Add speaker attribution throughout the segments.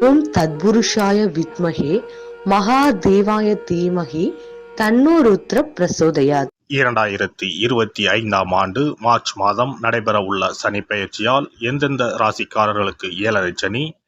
Speaker 1: ஓம் தத்புருஷாய வித்மகே மகாதேவாய தீமகி தன்னோ ருத்ர பிரசோதயாத்.
Speaker 2: இரண்டாயிரத்தி இருபத்தி ஐந்தாம் ஆண்டு மார்ச் மாதம் நடைபெறவுள்ள சனி பயிற்சியால் எந்தெந்த ராசிக்காரர்களுக்கு ஏழரை சனி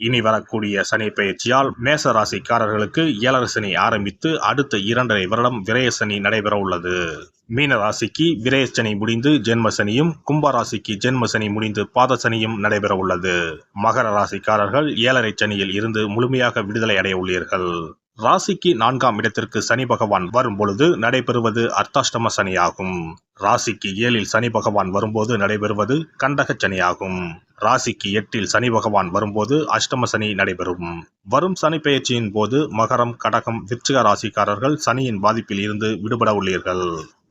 Speaker 2: இனி வரக்கூடிய சனி பயிற்சியால் மேச ராசிக்காரர்களுக்கு சனி ஆரம்பித்து அடுத்த இரண்டரை வருடம் விரயசனி நடைபெற உள்ளது. மீன ராசிக்கு விரயசனி முடிந்து ஜென்மசனியும் கும்பராசிக்கு ஜென்மசனி முடிந்து பாதசனியும் நடைபெற உள்ளது. மகர ராசிக்காரர்கள் ஏழரை சனியில் இருந்து முழுமையாக விடுதலை அடைய உள்ளீர்கள். ராசிக்கு நான்காம் இடத்திற்கு சனி பகவான் வரும் பொழுது நடைபெறுவது அர்த்தாஷ்டம சனியாகும். ராசிக்கு ஏழில் சனி பகவான் வரும்போது நடைபெறுவது கண்டக சனியாகும். ராசிக்கு எட்டில் சனி பகவான் வரும்போது அஷ்டம சனி நடைபெறும். வரும் சனி பெயர்ச்சியின் போது மகரம் கடகம் விருச்சிக ராசிக்காரர்கள் சனியின் பாதிப்பில் இருந்து விடுபட உள்ளீர்கள்.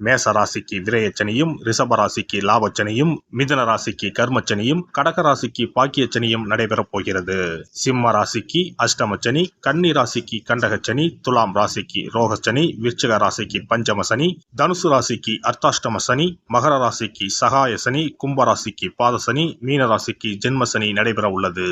Speaker 2: மேச ராசிக்கு விரயச்சனியும் ரிஷப ராசிக்கு லாபச்சனியும் மிதன ராசிக்கு கர்மச்சனியும் கடக ராசிக்கு பாக்கியச்சனியும் நடைபெறப் போகிறது. சிம்ம ராசிக்கு அஷ்டமச்சனி கன்னி ராசிக்கு கண்டகச்சனி துலாம் ராசிக்கு ரோகச்சனி விருச்சிக ராசிக்கு பஞ்சமசனி தனுசு ராசிக்கு அர்த்தாஷ்டம சனி மகர ராசிக்கு சகாய சனி கும்ப ராசிக்கு பாதசனி மீன ராசிக்கு ஜென்மசனி நடைபெற உள்ளது.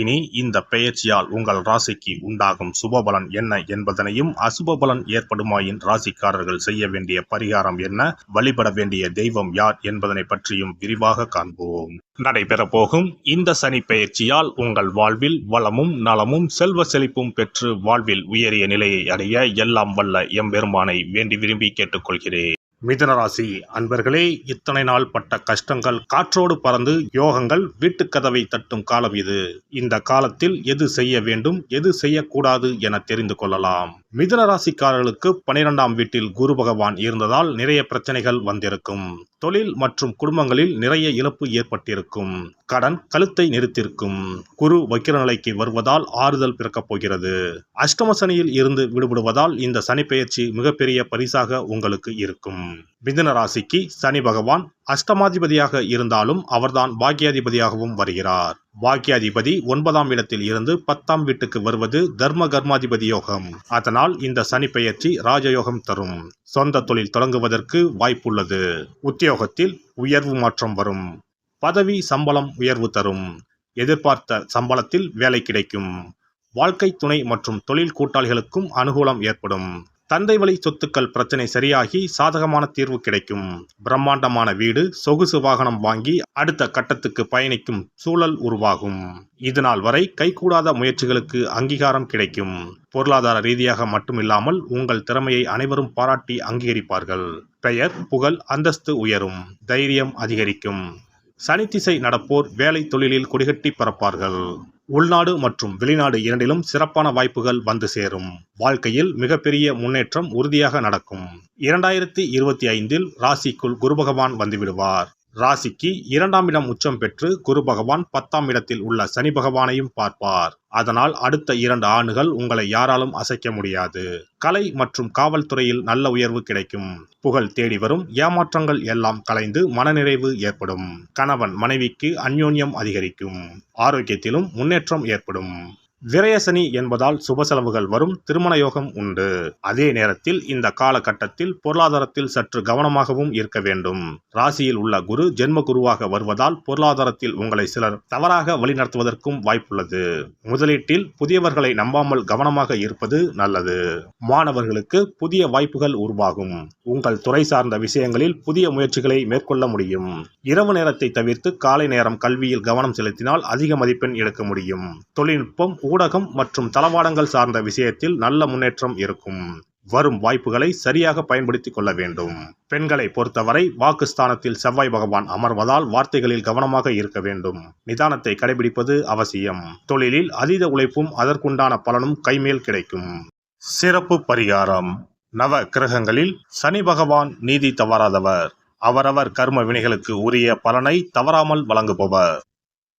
Speaker 2: இனி இந்த பெயர்ச்சியால் உங்கள் ராசிக்கு உண்டாகும் சுபபலன் என்ன என்பதனையும் அசுபபலன் ஏற்படுமாயின் ராசிக்காரர்கள் செய்ய வேண்டிய பரிகாரம் என்ன? வழிபட வேண்டிய தெய்வம் யார் என்பதனை பற்றியும் விரிவாக காண்போம். நடைபெறப் போகும் இந்த சனி பெயர்ச்சியால் உங்கள் வாழ்வில் வளமும் நலமும் செல்வ செழிப்பும் பெற்று வாழ்வில் உயரிய நிலையை அடைய எல்லாம் வல்ல எம்பெருமானை வேண்டி விரும்பி கேட்டுக்கொள்கிறேன். மிதுனராசி அன்பர்களே இத்தனை நாள் பட்ட கஷ்டங்கள் காற்றோடு பறந்து யோகங்கள் வீட்டுக் கதவை தட்டும் காலம் இது. இந்த காலத்தில் எது செய்ய வேண்டும் எது செய்யக்கூடாது என தெரிந்து கொள்ளலாம். மிதுனராசிக்காரர்களுக்கு பனிரெண்டாம் வீட்டில் குரு பகவான் இருந்ததால் நிறைய பிரச்சனைகள் வந்திருக்கும். தொழில் மற்றும் குடும்பங்களில் நிறைய இழப்பு ஏற்பட்டிருக்கும். கடன் கழுத்தை நிறுத்திருக்கும். குரு வக்கிர நிலைக்கு வருவதால் ஆறுதல் பிறக்கப் போகிறது. அஷ்டம சனியில் இருந்து விடுபடுவதால் இந்த சனி பெயர்ச்சி மிகப்பெரிய பரிசாக உங்களுக்கு இருக்கும். மிதுன ராசிக்கு சனி பகவான் அஷ்டமாதிபதியாக இருந்தாலும் அவர்தான் பாக்கியாதிபதியாகவும் வருகிறார். பாக்கியாதிபதி ஒன்பதாம் இடத்தில் இருந்து பத்தாம் வீட்டுக்கு வருவது தர்ம கர்மாதிபதி யோகம். அதனால் இந்த சனி பெயர்ச்சி ராஜயோகம் தரும். சொந்த தொழில் தொடங்குவதற்கு வாய்ப்புள்ளது. உத்தியோகத்தில் உயர்வு மாற்றம் வரும். பதவி சம்பளம் உயர்வு தரும். எதிர்பார்த்த சம்பளத்தில் வேலை கிடைக்கும். வாழ்க்கை துணை மற்றும் தொழில் கூட்டாளிகளுக்கும் அனுகூலம் ஏற்படும். தந்தை வழி சொத்துக்கள் பிரச்சனை சரியாகி சாதகமான தீர்வு கிடைக்கும். பிரம்மாண்டமான வீடு சொகுசு வாகனம் வாங்கி அடுத்த கட்டத்துக்கு பயணிக்கும் சூழல் உருவாகும். இதுநாள் வரை கைகூடாத முயற்சிகளுக்கு அங்கீகாரம் கிடைக்கும். பொருளாதார ரீதியாக மட்டுமில்லாமல் உங்கள் திறமையை அனைவரும் பாராட்டி அங்கீகரிப்பார்கள். பெயர் புகழ் அந்தஸ்து உயரும். தைரியம் அதிகரிக்கும். சனித்திசை நடப்போர் வேலை தொழிலில் கொடிகட்டி பறப்பார்கள். உள்நாடு மற்றும் வெளிநாடு இரண்டிலும் சிறப்பான வாய்ப்புகள் வந்து சேரும். வாழ்க்கையில் மிகப்பெரிய முன்னேற்றம் உறுதியாக நடக்கும். இரண்டாயிரத்தி இருபத்தி ஐந்தில் ராசிக்குள் குரு பகவான் வந்துவிடுவார் ராசிக்கு இரண்டாம் இடம் உச்சம் பெற்று குரு பகவான் பத்தாம் இடத்தில் உள்ள சனி பகவானையும் பார்ப்பார். அதனால் அடுத்த இரண்டு ஆண்டுகள் உங்களை யாராலும் அசைக்க முடியாது. கலை மற்றும் காவல்துறையில் நல்ல உயர்வு கிடைக்கும். புகழ் தேடி வரும் ஏமாற்றங்கள் எல்லாம் கலைந்து மனநிறைவு ஏற்படும். கணவன் மனைவிக்கு அந்யோன்யம் அதிகரிக்கும். ஆரோக்கியத்திலும் முன்னேற்றம் ஏற்படும். விரயசனி என்பதால் சுப செலவுகள் வரும் திருமண யோகம் உண்டு. அதே நேரத்தில் இந்த காலகட்டத்தில் பொருளாதாரத்தில் சற்று கவனமாகவும் இருக்க வேண்டும். ராசியில் உள்ள குரு ஜென்ம குருவாக வருவதால் பொருளாதாரத்தில் உங்களை சிலர் தவறாக வழிநடத்துவதற்கும் வாய்ப்புள்ளது. முதலீட்டில் புதியவர்களை நம்பாமல் கவனமாக இருப்பது நல்லது. மாணவர்களுக்கு புதிய வாய்ப்புகள் உருவாகும். உங்கள் துறை சார்ந்த விஷயங்களில் புதிய முயற்சிகளை மேற்கொள்ள முடியும். இரவு நேரத்தை தவிர்த்து காலை நேரம் கல்வியில் கவனம் செலுத்தினால் அதிக மதிப்பெண் எடுக்க முடியும். தொழில்நுட்பம் ஊடகம் மற்றும் தளவாடங்கள் சார்ந்த விஷயத்தில் நல்ல முன்னேற்றம் இருக்கும். வரும் வாய்ப்புகளை சரியாக பயன்படுத்திக் கொள்ள வேண்டும். பெண்களை பொறுத்தவரை வாக்குஸ்தானத்தில் செவ்வாய் பகவான் அமர்வதால் வார்த்தைகளில் கவனமாக இருக்க வேண்டும். நிதானத்தை கடைபிடிப்பது அவசியம். தொழிலில் அதீத உழைப்பும் அதற்குண்டான பலனும் கைமேல் கிடைக்கும். சிறப்பு பரிகாரம். நவ கிரகங்களில் சனி பகவான் நீதி தவறாதவர். அவரவர் கர்ம வினைகளுக்கு உரிய பலனை தவறாமல் வழங்குபவர்.